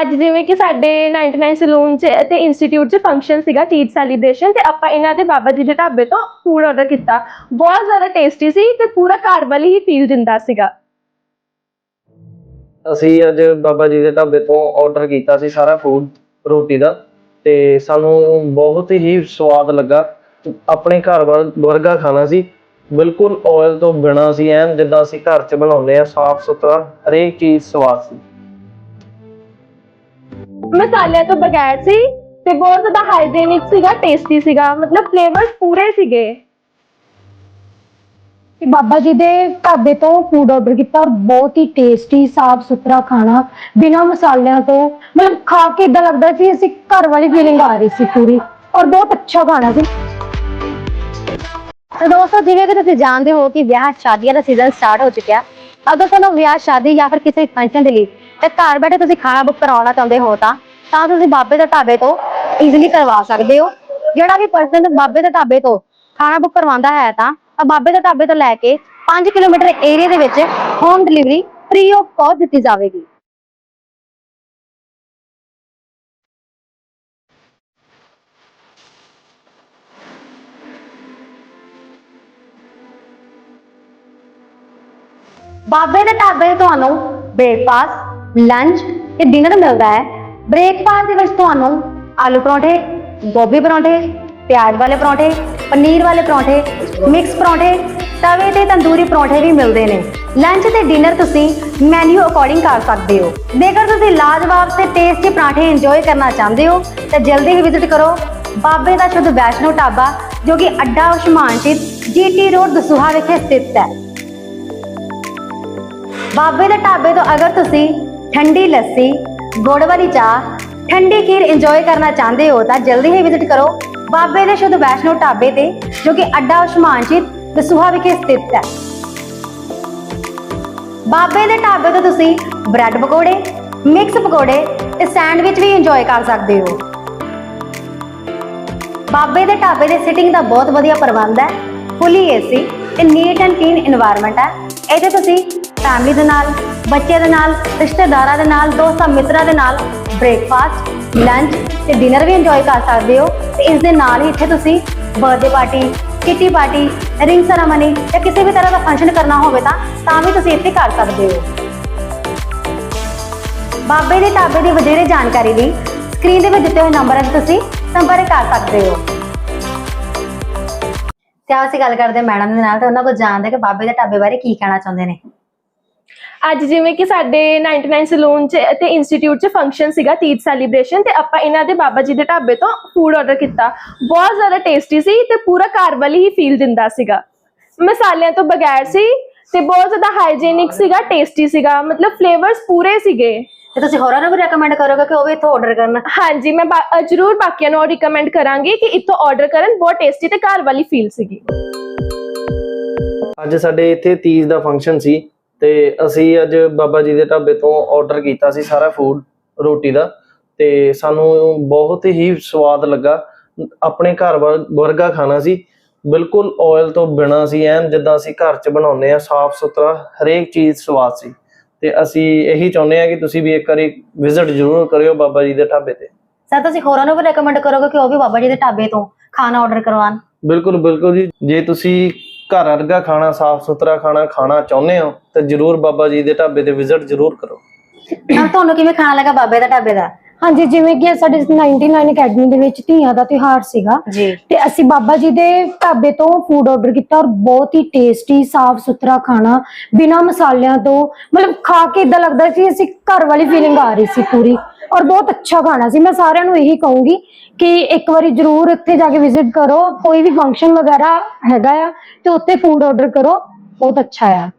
ਅੱਜ ਜਿਵੇਂ ਕਿ ਸਾਡੇ 99 ਸਲੂਨ 'ਚ ਤੇ ਇੰਸਟੀਚਿਊਟ 'ਚ ਫੰਕਸ਼ਨ ਸੀਗਾ ਤੀਜ ਸੈਲੀਬ੍ਰੇਸ਼ਨ ਤੇ ਆਪਾਂ ਇਹਨਾਂ ਦੇ ਬਾਬਾ ਜੀ ਦੇ ਢਾਬੇ ਤੋਂ ਫੂਡ ਆਰਡਰ ਕੀਤਾ। ਬਹੁਤ ਜ਼ਿਆਦਾ ਟੇਸਟੀ ਸੀ ਤੇ ਪੂਰਾ ਘਰ ਵਾਲੀ ਹੀ ਫੀਲ ਦਿੰਦਾ ਸੀਗਾ। ਅਸੀਂ ਅੱਜ ਬਾਬਾ ਜੀ ਦੇ ਢਾਬੇ ਤੋਂ ਆਰਡਰ ਕੀਤਾ ਸੀ ਸਾਰਾ ਫੂਡ ਰੋਟੀ ਦਾ ਤੇ ਸਾਨੂੰ ਬਹੁਤ ਹੀ ਸਵਾਦ ਲੱਗਾ। ਆਪਣੇ ਘਰ ਵਰਗਾ ਖਾਣਾ ਸੀ। ਬਿਲਕੁਲ ਆਇਲ ਤੋਂ ਬਿਨਾ ਸੀ ਐਨ, ਜਿੱਦਾਂ ਅਸੀਂ ਘਰ 'ਚ ਬਣਾਉਂਦੇ ਆ ਸਾਫ਼ ਸੁਥਰਾ ਹਰੇਕ ਚੀਜ਼ ਸਵਾਦ ਸੀ। ਮਸਾਲਿਆਂ ਤੋਂ ਬਗੈਰ ਸੀ ਤੇ ਬਹੁਤ ਜ਼ਿਆਦਾ ਹਾਈਜੀਨਿਕ ਸੀਗਾ ਟੇਸਟੀ ਸੀਗਾ ਮਤਲਬ ਫਲੇਵਰਸ ਪੂਰੇ ਸੀਗੇ ਕਿ ਬਾਬਾ ਜੀ ਦੇ ਢਾਬੇ ਤੋਂ ਫੂਡ ਆਰਡਰ ਕੀਤਾ ਔਰ ਬਹੁਤ ਹੀ ਟੇਸਟੀ ਸਾਫ਼ ਸੁਥਰਾ ਖਾਣਾ ਬਿਨਾ ਮਸਾਲਿਆਂ ਤੋਂ ਮਤਲਬ ਖਾ ਕੇ ਇਦਾਂ ਲੱਗਦਾ ਸੀ ਅਸੀਂ ਘਰ ਵਾਲੀ ਫੀਲਿੰਗ ਆ ਰਹੀ ਸੀ ਪੂਰੀ ਔਰ ਬਹੁਤ ਅੱਛਾ ਖਾਣਾ ਸੀ ਤਾਂ ਦੋਸਤੋ ਜਿਵੇਂ ਕਿ ਤੁਸੀਂ ਜਾਣਦੇ ਹੋ ਕਿ ਵਿਆਹ ਸ਼ਾਦੀਆਂ ਦਾ ਸੀਜ਼ਨ ਸਟਾਰਟ ਹੋ ਚੁੱਕਿਆ ਅਗਰ ਤੁਹਾਨੂੰ ਵਿਆਹ ਸ਼ਾਦੀ ਜਾਂ ਫਿਰ ਕਿਸੇ ਫੰਕਸ਼ਨ ਦੇ ਲਈ ਤੇ ਘਰ ਬੈਠੇ ਤੁਸੀਂ ਖਾਣਾ ਬੁੱਕ ਕਰਾਉਣਾ ਚਾਹੁੰਦੇ ਹੋ ਤਾਂ ਤਾਂ ਤੁਸੀਂ ਬਾਬੇ ਦੇ ਢਾਬੇ ਤੋਂ ਈਜ਼ੀਲੀ ਕਰਵਾ ਸਕਦੇ ਹੋ। ਜਿਹੜਾ ਵੀ ਪਰਸਨ ਬਾਬੇ ਦੇ ਢਾਬੇ ਤੋਂ ਖਾਣਾ ਬੁੱਕ ਕਰਵਾਉਂਦਾ ਹੈ ਤਾਂ ਬਾਬੇ ਦੇ ਢਾਬੇ ਤੋਂ ਲੈ ਕੇ 5 ਕਿਲੋਮੀਟਰ ਏਰੀਆ ਦੇ ਵਿੱਚ home delivery free of cost ਦਿੱਤੀ ਜਾਵੇਗੀ। ਬਾਬੇ ਦੇ ਢਾਬੇ ਤੁਹਾਨੂੰ ਬ੍ਰੇਕਫਾਸਟ ਲੰਚ ਤੇ ਡਿਨਰ ਮਿਲਦਾ ਹੈ। ਬ੍ਰੇਕਫਾਸਟ ਦੇ ਵਿੱਚ ਤੁਹਾਨੂੰ ਆਲੂ ਪਰੌਂਠੇ, ਗੋਭੀ ਪਰੌਂਠੇ, ਪਿਆਜ਼ ਵਾਲੇ ਪਰੌਂਠੇ, ਪਨੀਰ ਵਾਲੇ ਪਰੌਂਠੇ ਮਿਕਸ ਪਰੌਂਠੇ, ਤਵੇ ਤੇ ਤੰਦੂਰੀ ਪਰੌਂਠੇ ਵੀ ਮਿਲਦੇ ਨੇ। ਲੰਚ ਤੇ ਡਿਨਰ ਤੁਸੀਂ ਮੈਨੂ ਅਕੋਰਡਿੰਗ ਕਰ ਸਕਦੇ ਹੋ। ਜੇਕਰ ਤੁਸੀਂ ਲਾਜਵਾਬ ਤੇ ਟੇਸਟੀ ਪਰਾਂਠੇ ਇੰਜੋਏ ਕਰਨਾ ਚਾਹੁੰਦੇ ਹੋ, ਤਾਂ ਜਲਦੀ ਹੀ ਵਿਜ਼ਿਟ ਕਰੋ ਬਾਬੇ ਦਾ ਸ਼ੁੱਧ ਵੈਸ਼ਨੋ ਢਾਬਾ, ਜੋ ਕਿ ਅੱਡਾ ਉਸ਼ਮਾਨਚਿਤ ਜੀਟੀ ਰੋਡ ਦਸੂਹਾ ਵਿਖੇ ਸਥਿਤ ਹੈ। ਬਾਬੇ ਦੇ ਢਾਬੇ ਤੋਂ ਅਗਰ ਤੁਸੀਂ ਠੰਡੀ ਲੱਸੀ, ਗੁੜ ਵਾਲੀ ਚਾਹ, ਠੰਡੀ ਖੀਰ ਇੰਜੋਏ ਕਰਨਾ ਚਾਹੁੰਦੇ ਹੋ ਤਾਂ ਜਲਦੀ ਹੀ ਵਿਜ਼ਿਟ ਕਰੋ ਬਾਬੇ ਦੇ ਸ਼ੁੱਧ ਵੈਸ਼ਨੋ ਢਾਬੇ ਤੇ, ਜੋ ਕਿ ਅੱਡਾ ਉਸ਼ਮਾਨਜੀਤ ਦਸੂਹਾ ਵਿਖੇ ਸਥਿਤ ਹੈ। ਬਾਬੇ ਦੇ ਢਾਬੇ ਤੋਂ ਤੁਸੀਂ ਬ੍ਰੈਡ ਪਕੌੜੇ ਮਿਕਸ ਪਕੌੜੇ ਤੇ ਸੈਂਡਵਿਚ ਵੀ ਇੰਜੋਏ ਕਰ ਸਕਦੇ ਹੋ। ਬਾਬੇ ਦੇ ਢਾਬੇ ਦੇ ਸਿਟਿੰਗ ਦਾ ਬਹੁਤ ਵਧੀਆ ਪ੍ਰਬੰਧ ਹੈ। ਫੁੱਲੀ ਏਸੀ ਤੇ ਨੀਟ ਐਂਡ ਕਲੀਨ এনवायरमेंट ਹੈ। ਇਹਦੇ ਤੁਸੀਂ ਫੈਮਿਲੀ ਦੇ ਨਾਲ, ਬੱਚੇ ਦੇ ਨਾਲ, ਰਿਸ਼ਤੇਦਾਰਾਂ ਦੇ ਨਾਲ, ਦੋਸਤਾਂ ਮਿੱਤਰਾਂ ਦੇ ਨਾਲ ਬ੍ਰੇਕਫਾਸਟ ਲੰਚ ਤੇ ਡਿਨਰ ਵੀ ਇੰਜੋਏ ਕਰ ਸਕਦੇ ਹੋ ਤੇ ਇਸ ਦੇ ਨਾਲ ਹੀ ਇੱਥੇ ਤੁਸੀਂ birthday party kitty party ring ceremony ਜਾਂ ਕਿਸੇ ਵੀ ਤਰ੍ਹਾਂ ਦਾ ਫੰਕਸ਼ਨ ਕਰਨਾ ਹੋਵੇ ਤਾਂ ਤਾਂ ਵੀ ਤੁਸੀਂ ਇੱਥੇ ਕਰ ਸਕਦੇ ਹੋ। ਬਾਬੇ ਦੇ ਢਾਬੇ ਦੀ ਵਧੇਰੇ ਜਾਣਕਾਰੀ ਲਈ ਸਕਰੀਨ ਦੇ ਵਿੱਚ ਦਿੱਤੇ ਹੋਏ ਨੰਬਰਾਂ 'ਤੇ ਤੁਸੀਂ ਸੰਪਰਕ ਕਰ ਸਕਦੇ ਹੋ। ਤੇ ਆਓ ਅਸੀਂ ਗੱਲ ਕਰਦੇ ਮੈਡਮ ਦੇ ਨਾਲ ਤੇ ਉਹਨਾਂ ਕੋਲ ਜਾਣਦੇ ਕਿ ਬਾਬੇ ਦੇ ਢਾਬੇ ਬਾਰੇ ਕੀ ਕਹਿਣਾ ਚਾਹੁੰਦੇ ਨੇ। ਅੱਜ ਜਿਵੇਂ ਕਿ ਸਾਡੇ 99 ਸਲੂਨ 'ਚ ਤੇ ਇੰਸਟੀਚਿਊਟ 'ਚ ਫੰਕਸ਼ਨ ਸੀਗਾ ਤੀਜ ਸੈਲੀਬ੍ਰੇਸ਼ਨ ਤੇ ਆਪਾਂ ਇਹਨਾਂ ਦੇ ਬਾਬਾ ਜੀ ਦੇ ਢਾਬੇ ਤੋਂ ਫੂਡ ਆਰਡਰ ਕੀਤਾ। ਬਹੁਤ ਜ਼ਿਆਦਾ ਟੇਸਟੀ ਸੀ ਤੇ ਪੂਰਾ ਘਰ ਵਾਲੀ ਹੀ ਫੀਲ ਦਿੰਦਾ ਸੀਗਾ। ਮਸਾਲਿਆਂ ਤੋਂ ਬਗੈਰ ਸੀ ਤੇ ਬਹੁਤ ਜ਼ਿਆਦਾ ਹਾਈਜੀਨਿਕ ਸੀਗਾ ਟੇਸਟੀ ਸੀਗਾ। ਮਤਲਬ ਫਲੇਵਰਸ ਪੂਰੇ ਸੀਗੇ। ਤੇ ਤੁਸੀਂ ਹੋਰਾਂ ਨੂੰ ਵੀ ਰეკਮੈਂਡ ਕਰੋਗੇ ਕਿ ਉਹ ਵੀ ਇੱਥੋਂ ਆਰਡਰ ਕਰਨ? ਹਾਂਜੀ ਮੈਂ ਜ਼ਰੂਰ ਬਾਕੀਆਂ ਨੂੰ ਰਿਕਮੈਂਡ ਕਰਾਂਗੀ ਕਿ ਇੱਥੋਂ ਆਰਡਰ ਕਰਨ। ਬਹੁਤ ਟੇਸਟੀ ਤੇ ਘਰ ਵਾਲੀ ਫੀਲ ਸੀਗੀ। ਅੱਜ ਸਾਡੇ ਇੱਥੇ ਤੀਜ ਦਾ ਫੰਕਸ਼ਨ ਸੀ। ਤੇ ਅਸੀਂ ਅੱਜ ਬਾਬਾ ਜੀ ਦੇ ਢਾਬੇ ਤੋਂ ਆਰਡਰ ਕੀਤਾ ਸੀ ਸਾਰਾ ਫੂਡ ਰੋਟੀ ਦਾ ਤੇ ਸਾਨੂੰ ਬਹੁਤ ਹੀ ਸਵਾਦ ਲੱਗਾ। ਆਪਣੇ ਘਰ ਵਰ- ਵਰਗਾ ਖਾਣਾ ਸੀ। ਬਿਲਕੁਲ ਆਇਲ ਤੋਂ ਬਿਨਾ ਸੀ ਐਨ ਜਿੱਦਾਂ ਅਸੀਂ ਘਰ 'ਚ ਬਣਾਉਂਦੇ ਆ ਸਾਫ਼ ਸੁਥਰਾ ਹਰੇਕ ਚੀਜ਼ ਸਵਾਦ ਸੀ। ਤੇ ਅਸੀਂ ਇਹੀ ਚਾਹੁੰਦੇ ਆ ਕਿ ਤੁਸੀਂ ਵੀ ਇੱਕ ਵਾਰੀ ਵਿਜ਼ਿਟ ਜ਼ਰੂਰ ਕਰਿਓ ਬਾਬਾ ਜੀ ਦੇ ਢਾਬੇ ਤੇ। ਸਰ ਤੁਸੀਂ ਹੋਰਾਂ ਨੂੰ ਵੀ ਰეკਮੈਂਡ ਕਰੋਗੇ ਕਿ ਉਹ ਵੀ ਬਾਬਾ ਜੀ ਦੇ ਢਾਬੇ ਤੋਂ ਖਾਣਾ ਆਰਡਰ ਕਰਵਾਉਣ? ਬਿਲਕੁਲ ਬਿਲਕੁਲ ਜੀ। ਜੇ ਤੁਸੀਂ ਘਰ ਵਰਗਾ ਖਾਣਾ ਸਾਫ਼ ਸੁਥਰਾ ਖਾਣਾ ਖਾਣਾ ਚਾਹੁੰਦੇ ਹੋ ਤਾਂ ਜਰੂਰ ਬਾਬਾ ਜੀ ਦੇ ਢਾਬੇ ਤੇ ਵਿਜ਼ਿਟ ਜਰੂਰ ਕਰੋ। ਤਾਂ ਤੁਹਾਨੂੰ ਕਿਵੇਂ ਖਾਣਾ ਲੱਗਾ ਬਾਬੇ ਦਾ ਢਾਬੇ ਦਾ? ਹਾਂਜੀ ਜਿਵੇਂ ਕਿ ਸਾਡੇ 99 ਅਕੈਡਮੀ ਦੇ ਵਿੱਚ ਧੀਆਂ ਦਾ ਤਿਉਹਾਰ ਸੀਗਾ। ਜੀ। ਤੇ ਅਸੀਂ ਬਾਬਾ ਜੀ ਦੇ ਢਾਬੇ ਤੋਂ ਫੂਡ ਆਰਡਰ ਕੀਤਾ ਔਰ ਬਹੁਤ ਹੀ ਟੇਸਟੀ ਸਾਫ਼ ਸੁਥਰਾ ਖਾਣਾ ਬਿਨਾ ਮਸਾਲਿਆਂ ਤੋਂ। ਮਤਲਬ ਖਾ ਕੇ ਇਦਾਂ ਲੱਗਦਾ ਸੀ ਅਸੀਂ ਘਰ ਵਾਲੀ ਫੀਲਿੰਗ ਆ ਰਹੀ ਸੀ ਪੂਰੀ। ਔਰ ਬਹੁਤ ਅੱਛਾ ਖਾਣਾ ਸੀ। ਮੈਂ ਸਾਰਿਆਂ ਨੂੰ ਇਹੀ ਕਹੂੰਗੀ ਕਿ ਇੱਕ ਵਾਰੀ ਜਰੂਰ ਇੱਥੇ ਜਾ ਕੇ ਵਿਜ਼ਿਟ ਕਰੋ। ਕੋਈ ਵੀ ਫੰਕਸ਼ਨ ਵਗੈਰਾ ਹੈਗਾ ਆ, ਤੇ ਉੱਥੇ ਫੂਡ ਆਰਡਰ ਕਰੋ। ਬਹੁਤ ਅੱਛਾ ਆ।